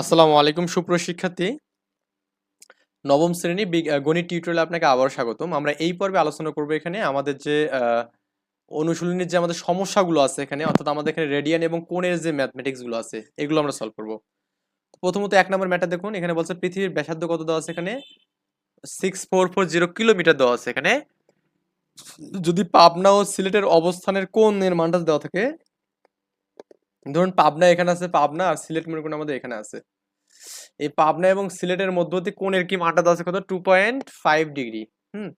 আসসালামু আলাইকুম সুপ্রশিক্ষার্থী নবম শ্রেণি গণিত টিউটোরিয়ালে আপনাকে আবার স্বাগতম। আমরা এই পর্বে আলোচনা করব এখানে আমাদের যে অনুশীলনীর যে আমাদের সমস্যাগুলো আছে এখানে, অর্থাৎ আমাদের এখানে রেডিয়ান এবং কোণের যে ম্যাথমেটিক্সগুলো আছে, এগুলো আমরা সলভ করব। প্রথমত এক নম্বর ম্যাটার দেখুন, এখানে বলছে পৃথিবীর ব্যাসার্ধ কত দেওয়া আছে এখানে? Six four four zero kilometre দেওয়া আছে এখানে। যদি পাবনা ও সিলেটের অবস্থানের কোণের মানটা দেওয়া থাকে ধরুন পাবনা এখানে আছে, পাবনা আর সিলেট মনে করুন আমাদের এখানে আছে। এই পাবনা এবং সিলেটের মধ্যবর্তী কোণের কি মানটা আছে কত? টু পয়েন্ট ফাইভ ডিগ্রি হুম?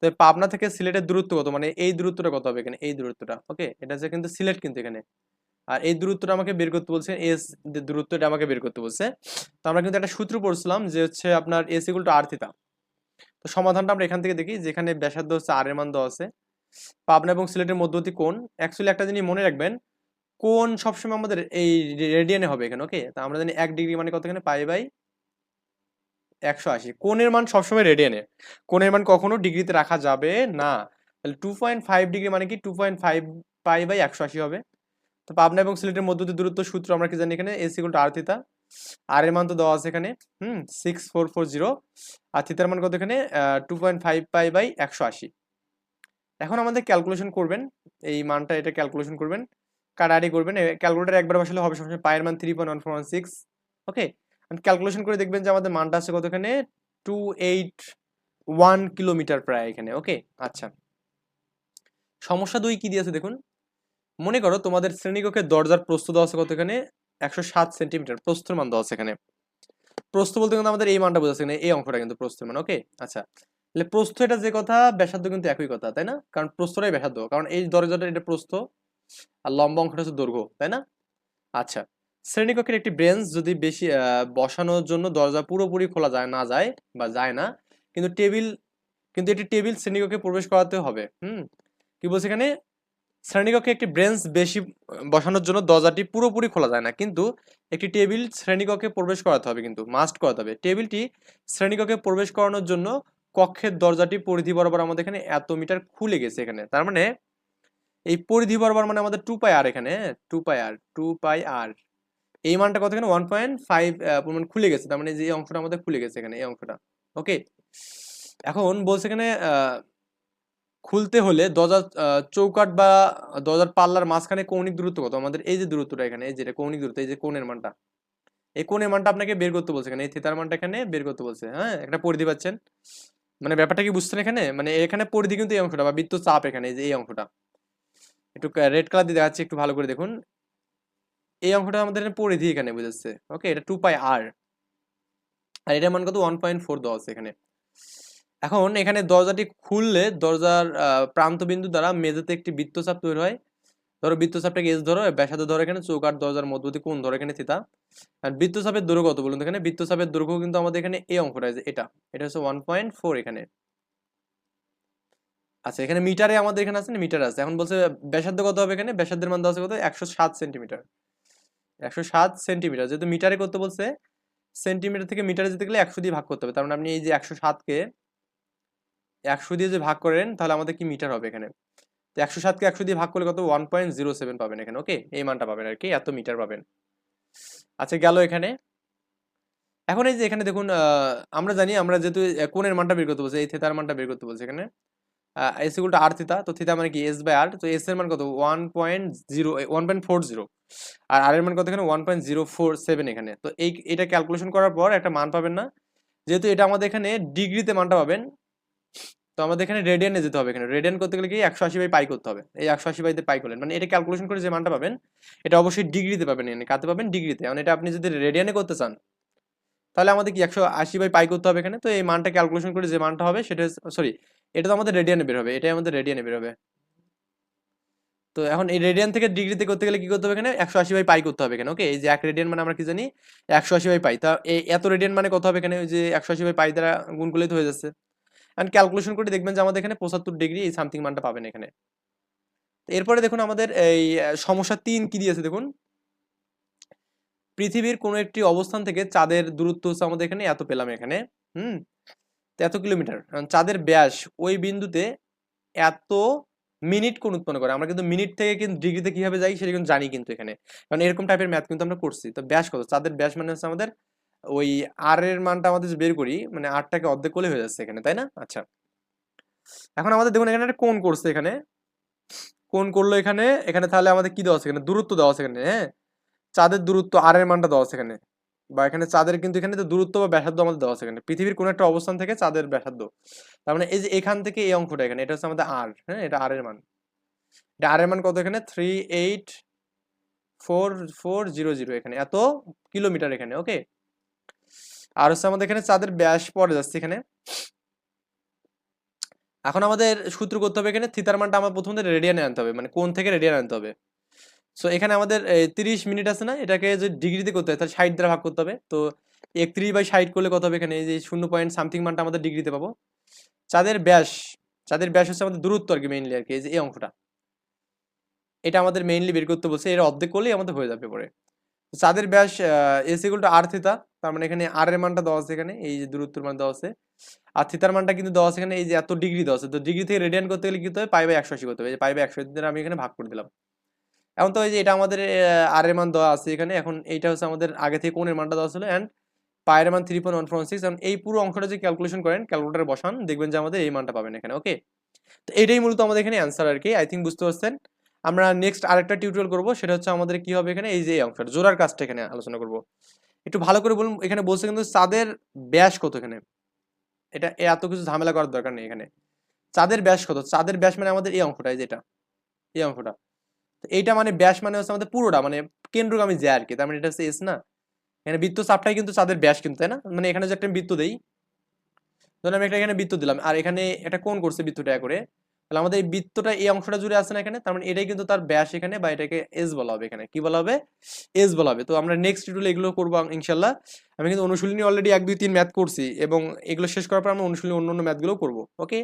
তো পাবনা থেকে সিলেটের দূরত্ব কত? মানে এই দূরত্বটা কত হবে এখানে? এই দূরত্বটা ওকে এটা হচ্ছে কিন্তু সিলেট কিন্তু এখানে। আর এই দূরত্বটা আমাকে বের করতে বলছে এস দূরত্বটা আমাকে বের করতে বলছে। তো আমরা কিন্তু একটা সূত্র পড়ছিলাম যে হচ্ছে আপনার এস ইকুয়াল টু আর তো সমাধানটা আমরা এখান থেকে দেখি, যেখানে ব্যাসার্ধ হচ্ছে আর এর মান দেওয়া আছে। পাবনা এবং সিলেটের মধ্যবর্তী কোণ। অ্যাকচুয়ালি একটা জিনিস মনে রাখবেন কোণ সবসময় আমাদের এই রেডিয়ানে হবে এখানে ওকে তা আমরা জানি এক ডিগ্রি মানে কত এখানে পাই বাই একশো আশি। কোণের মান সবসময় রেডিয়ানে। কোণের মান কখনো ডিগ্রিতে রাখা যাবে না। তাহলে টু পয়েন্ট ফাইভ ডিগ্রি মানে কি? Two point five pi by একশো আশি হবে। তো পাবনা এবং সিলেটের মধ্যবর্তী দূরত্ব সূত্র আমরা কি জানি এখানে? এস ইকুয়াল আর থিতা আর এর মান তো দেওয়া আছে এখানে। হুম সিক্স ফোর ফোর জিরো আর থিতার মান কত এখানে? Two point five pi by একশো আশি। এখন আমাদের ক্যালকুলেশন করবেন। এই মানটা এটা ক্যালকুলেশন করবেন। কাটারি করবেন। ক্যালকুলেটার একবার বসালে হবে, সবসময় পায়ের মান three point one six okay calculation করে দেখবেন যে আমাদের মানটা আছে কত এখানে টু এইট ওয়ান কিলোমিটার প্রায় এখানে। ওকে আচ্ছা। সমস্যা দুই কি দিয়েছে দেখুন? মনে করো তোমাদের শ্রেণীকক্ষের দরজার প্রস্থ দেওয়া আছে কত এখানে একশো সাত সেন্টিমিটার। প্রস্থের মান দেওয়া আছে এখানে। প্রস্থ বলতে কিন্তু আমাদের এই মানটা বোঝাচ্ছে এখানে, এই অঙ্কটা কিন্তু প্রস্থের মান। ওকে আচ্ছা। তাহলে প্রস্থ এটা যে কথা, ব্যাসার্ধ কিন্তু একই কথা, তাই না? কারণ প্রস্থটাই ব্যাসার্ধ। কারণ এই দরজাটা এটা প্রস্থ। আর লম্বা অংশটা হচ্ছে দৈর্ঘ্য, তাই না? আচ্ছা শ্রেণীকক্ষের একটি ব্রেঞ্চ যদি বেশি বসানোর জন্য দরজা পুরোপুরি খোলা যায়, না যায় বা যায় না, কিন্তু টেবিল, কিন্তু এটি টেবিল শ্রেণীকক্ষে প্রবেশ করাতে হবে, হুম? কি বলছে এখানে? শ্রেণীকক্ষে একটি ব্রেঞ্চ বেশি বসানোর জন্য দরজাটি পুরোপুরি খোলা যায় না, কিন্তু একটি টেবিল শ্রেণীকক্ষে প্রবেশ করাতে হবে, কিন্তু মাস্ট করাতে হবে। টেবিলটি শ্রেণীকক্ষে প্রবেশ করানোর জন্য কক্ষের দরজাটি পরিধি বরাবর আমাদের এখানে এত মিটার খুলে গেছে এখানে, তার মানে এই পরিধি বরাবর মানে আমাদের টু পাই আর এখানে টু পাই আর টু পাই আর এই মানটা কত এখানে ওয়ান পয়েন্ট ফাইভ পরিমাণ খুলে গেছে, তার মানে যে অংশটা আমাদের খুলে গেছে এখানে, এই অংশটা। ওকে এখন বলছে এখানে খুলতে হলে দরজার চৌকাট বা দরজার পাল্লার মাঝখানে কৌণিক দূরত্ব কত? আমাদের এই যে দূরত্বটা এখানে, এই যেটা কৌণিক দূরত্ব, এই যে কোণের মানটা। এই কোণের মানটা আপনাকে বের করতে বলছে এখানে, এই থিতার মানটা এখানে বের করতে বলছে হ্যাঁ? একটা পরিধি পাচ্ছেন। মানে ব্যাপারটা কি বুঝছেন এখানে? মানে এখানে পরিধি কিন্তু এই অংশটা বা বৃত্ত চাপ এখানে, এই যে এই অংশটা। একটু রেড কালার দিয়ে দেখাচ্ছি, একটু ভালো করে দেখুন। এই অঙ্কটা আমাদের পরিধি এখানে বুঝাচ্ছে ওকে এটা টু পাই আর আর এটার মান কত? ওয়ান পয়েন্ট ফোর দেওয়া আছে এখানে। এখন এখানে দরজাটি খুললে দরজার প্রান্তবিন্দু দ্বারা মেঝেতে একটি বৃত্তচাপ তৈরি হয়। ধরো বৃত্তচাপটাকে এস ধরো ব্যাসার্ধ ধরো এখানে, চৌকাট দরজার মধ্যবর্তী কোন ধরো এখানে থিতা আর বৃত্তচাপের দৈর্ঘ্য কত বলুন এখানে? বৃত্তচাপের দৈর্ঘ্য কিন্তু আমাদের এখানে এই অঙ্কটা যে এটা। এটা হচ্ছে ওয়ান পয়েন্ট ফোর এখানে। আচ্ছা এখানে মিটারে আমাদের এখানে আছে না? মিটার আছে। এখন বলছে ব্যাসার্ধ কত হবে এখানে? ব্যাসার্ধের মান দেওয়া আছে কত? একশো সাত সেন্টিমিটার। একশো সাত সেন্টিমিটার। যেহেতু মিটারে করতে বলছে, সেন্টিমিটার থেকে মিটারে যেতে গেলে একশো দিয়ে ভাগ করতে হবে। তার মানে আপনি এই যে একশো সাতকে একশো দিয়ে যে ভাগ করেন, তাহলে আমাদের কি মিটার হবে এখানে? তো একশো সাতকে একশো দিয়ে ভাগ করলে কত? ওয়ান পয়েন্ট জিরো সেভেন পাবেন এখানে। ওকে? এই মানটা পাবেন আর কি। এত মিটার পাবেন। আচ্ছা গেল এখানে। এখন এই যে এখানে দেখুন আমরা জানি, আমরা যেহেতু কোণের মানটা বের করতে বলছে, এই থেতার মানটা বের করতে বলছে এখানে। এস ইকুয়াল আর থিতা তো থিতা মানে কি? এস বাই আর তো এস এর মান কত? One point zero one point four zero আর আর এর মান কত এখানে? One point zero four seven এখানে। তো এই, এটা ক্যালকুলেশন করার পর একটা মান পাবেন না। যেহেতু এটা আমাদের এখানে ডিগ্রিতে মানটা পাবেন, তো আমাদের এখানে রেডিয়ানে যেতে হবে এখানে। রেডিয়ান করতে গেলে কি? একশো আশি বাই পাই করতে হবে। এই একশো আশি বাইতে পাই করলেন। মানে এটা ক্যালকুলেশন করে যে মানটা পাবেন, এটা অবশ্যই ডিগ্রিতে পাবেন। এখানে কাতে পাবেন ডিগ্রিতে মানে এটা আপনি যদি রেডিয়ানে করতে চান, তাহলে আমাদের কি একশো আশি বাই পাই করতে হবে এখানে? তো এই মানটা ক্যালকুলেশন করে যে মানটা হবে, সেটা সরি এটা তো আমাদের রেডিয়ানে বের হবে, এটাই আমাদের রেডিয়ানে বের হবে। তো এখন এই রেডিয়ান থেকে ডিগ্রিতে করতে গেলে কি করতে হবে এখানে? একশো আশি বাই পাই করতে হবে এখানে ওকে এই যে এক রেডিয়ান মানে আমরা কি জানি? একশো আশি বাই পাই। তা এই এত রেডিয়ান মানে কত হবে এখানে? ওই যে একশো আশি বাই পাই দ্বারা গুণ করলেই তো হয়ে যাচ্ছে। অ্যান্ড ক্যালকুলেশন করে দেখবেন যে আমাদের এখানে পঁচাত্তর ডিগ্রি এই সামথিং মানটা পাবেন এখানে। এরপরে দেখুন আমাদের এই সমস্যা তিন কি দিয়েছে দেখুন? পৃথিবীর কোনো একটি অবস্থান থেকে চাঁদের দূরত্ব হচ্ছে আমাদের এখানে, এত পেলাম এখানে, হুম? এত কিলোমিটার। চাঁদের ব্যাস ওই বিন্দুতে এত মিনিট কোন উৎপন্ন করে। আমরা কিন্তু মিনিট থেকে কিন্তু ডিগ্রিতে কীভাবে যাই সেটা কিন্তু জানি কিন্তু এখানে। কারণ এরকম টাইপের ম্যাথ কিন্তু আমরা করছি। তো ব্যাস কত? চাঁদের ব্যাস মানে হচ্ছে আমাদের ওই আর এর মানটা আমাদের বের করি মানে আটটাকে অর্ধেক করলে হয়ে যাচ্ছে এখানে, তাই না? আচ্ছা। এখন আমাদের দেখুন এখানে একটা কোণ করছে এখানে। কোন করল এখানে এখানে তাহলে আমাদের কি দেওয়া আছে এখানে? দূরত্ব দেওয়া আছে এখানে হ্যাঁ? চাঁদের দূরত্ব আর এর মানটা দেওয়া আছে এখানে। বা এখানে চাঁদের কিন্তু এখানে তো দূরত্ব বা ব্যাসার্ধ আমাদের দেওয়া আছে এখানে। পৃথিবীর কোন একটা অবস্থান থেকে চাঁদের ব্যাসার্ধ। তার মানে এই যে এখান থেকে এই অঙ্কটা এখানে, এটা হচ্ছে আমাদের আর হ্যাঁ? এটা আর এর মান। এটা আর এর মান কত এখানে? Three eight four four zero zero এখানে। এত কিলোমিটার এখানে ওকে আর হচ্ছে আমাদের এখানে চাঁদের ব্যাস পড়ে যাচ্ছে এখানে। এখন আমাদের সূত্র করতে হবে এখানে থিতার মানটা আমার প্রথমে রেডিয়ানে আনতে হবে মানে কোন থেকে রেডিয়ান আনতে হবে। সো এখানে আমাদের তিরিশ মিনিট আছে না? এটাকে যদি ডিগ্রিতে করতে হয়, তাহলে ষাট দ্বারা ভাগ করতে হবে। তো একত্রিশ বাই ষাট করলে কত হবে এখানে? এই যে শূন্য পয়েন্ট সামথিং মানটা আমাদের ডিগ্রিতে পাবো। চাঁদের ব্যাস চাঁদের ব্যাস হচ্ছে আমাদের দূরত্ব আর কি মেইনলি আর কি, এই যে এই অঙ্কটা এটা আমাদের মেইনলি বের করতে বলছে, এর অর্ধেক করলেই আমাদের হয়ে যাবে পরে। চাঁদের ব্যাস S equal to R theta তার মানে এখানে আর এর মানটা দেওয়া আছে এখানে, এই যে দূরত্বের মান দেওয়া আছে। আর থিতার মানটা কিন্তু দেওয়া আছে এখানে, এই যে এত ডিগ্রি দেওয়া আছে। তো ডিগ্রি থেকে রেডিয়ান করতে গেলে কি হবে? পাই বাই একশো আশি করতে হবে। যে পাই বাই একশো দ্বারা আমি এখানে ভাগ করে দিলাম। এখন তো এই যে এটা আমাদের আর এর মান দেওয়া আছে এখানে। এখন এইটা হচ্ছে আমাদের আগে থেকে কোণের মানটা দেওয়া ছিল। অ্যান্ড পায়ের মান three point one four six এখন এই পুরো অংশটা যে ক্যালকুলেশন করেন ক্যালকুলেটারে বসান, দেখবেন যে আমাদের এই মানটা পাবেন এখানে ওকে তো এটাই মূলত আমাদের এখানে অ্যান্সার আর কি আই থিঙ্ক বুঝতে পারছেন? আমরা নেক্সট আরেকটা টিউটোরিয়াল করব, সেটা হচ্ছে আমাদের কি হবে এখানে, এই যে অংশটা, জোড়ার কাজটা এখানে আলোচনা করব। একটু ভালো করে বলুন, এখানে বলছে কিন্তু চাঁদের ব্যাস কত এখানে? এটা এত কিছু ঝামেলা করার দরকার নেই এখানে। চাঁদের ব্যাস কত? চাঁদের ব্যাস মানে আমাদের এই অংশটা, এই যেটা এই তো এইটা মানে ব্যাস মানে হচ্ছে আমাদের পুরোটা মানে কেন্দ্রগামী যে আর কি, তার মানে এটা হচ্ছে এস না। এখানে বৃত্ত চাপটাই কিন্তু চাঁদের ব্যাস কিন্তু, তাই না? মানে এখানে যে একটা বৃত্ত দেই, ধরুন আমি একটা এখানে বৃত্ত দিলাম, আর এখানে একটা কোন করছে বৃত্তটা করে, তাহলে আমাদের এই বৃত্তটা এই অংশটা জুড়ে আছে না এখানে? তার মানে এটাই কিন্তু তার ব্যাস এখানে, বা এটাকে এস বলা হবে এখানে। কি বলা হবে? এস বলা হবে। তো আমরা নেক্সট টিউটোরিয়ালে এগুলো করব ইনশাল্লাহ। আমি কিন্তু অনুশীলনী অলরেডি এক, দুই, তিন ম্যাথ করছি, এবং এগুলো শেষ করার পর আমরা অনুশীলনী অন্য অন্য ম্যাথগুলো করব। ওকে